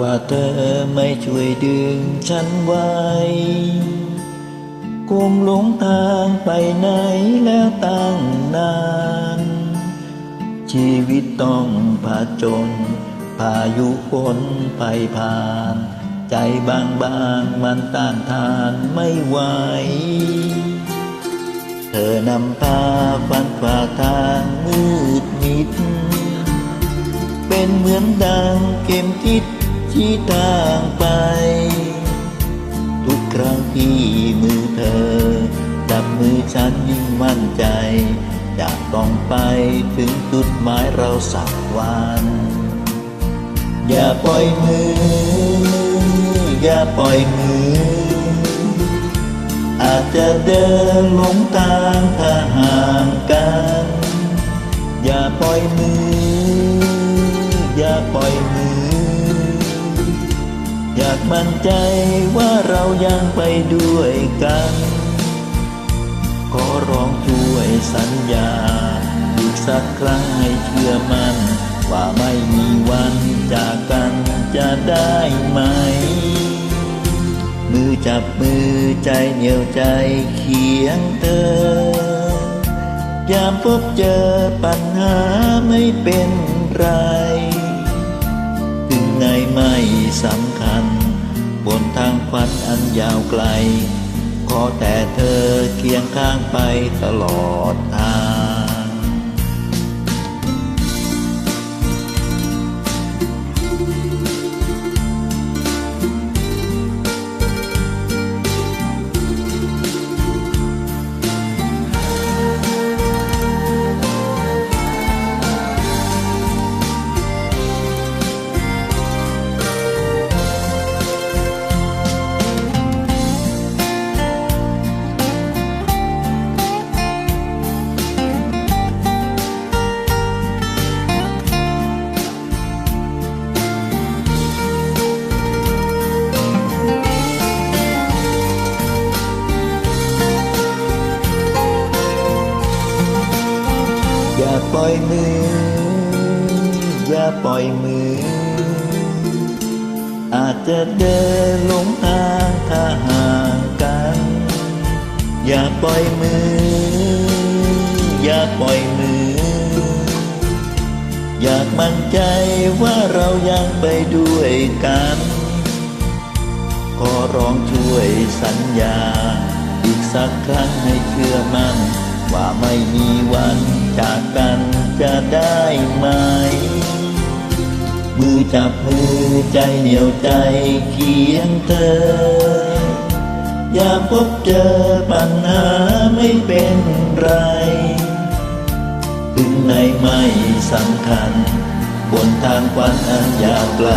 ว่าเธอไม่ช่วยดึงฉันไว้คงหลงทางไปไหนแล้วตั้งนาน ชีวิตต้องผาจญพายุฝนไปผ่าน ใจบางบางมันต้านทานไม่ไหว เธอนำพาฟันฝ่าทางมืดมิด เป็นเหมือนดังเข็มทิศ ชี้ทางไป ทุกครั้งที่มือเธอ จับมือฉันยิ่งมั่นใจอยากต้องไปถึงจุดหมายเราสักวัน อย่าปล่อยมือ อย่าปล่อยมือ อาจจะเดินหลงทางถ้าห่างกัน อย่าปล่อยมือ อย่าปล่อยมือากมั่นใจว่าเรายังไปด้วยกัน ขอร้องช่วยสัญญา อีกสักครั้งให้เชื่อมัน่น ว่าไม่มีวันจากกันจะได้ไหม มือจับมือใจเหนียวใจเคียงเธอยามพบเจอปัญหาไม่เป็นไร ถึงไหนไม่สำคัญบนทาง ฝันอันยาวไกล ขอแต่เธอเคียงข้างไปตลอดทาง ล่อยมือ อย่าปล่อยมือ อาจจะเดินลงทางถ้าห่างกัน อย่าปล่อยมือ อย่าปล่อยมือ อยากมั่นใจว่าเรายังไปด้วยกันขอร้องช่วยสัญญา อีกสักครั้งให้เชื่อมั่น ว่าไม่มีวันจากกัน ได้ไหม มือจับมือใจเหนียวใจเคียงเธอ อย่าพบเจอปัญหาไม่เป็นไร ถึงไหนไม่สำคัญ บนทางฝันอันยาวไกล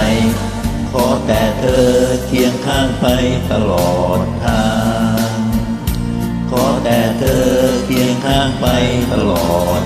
ขอแต่เธอเคียงข้างไปตลอดทางขอแต่เธอเคียงข้างไปตลอด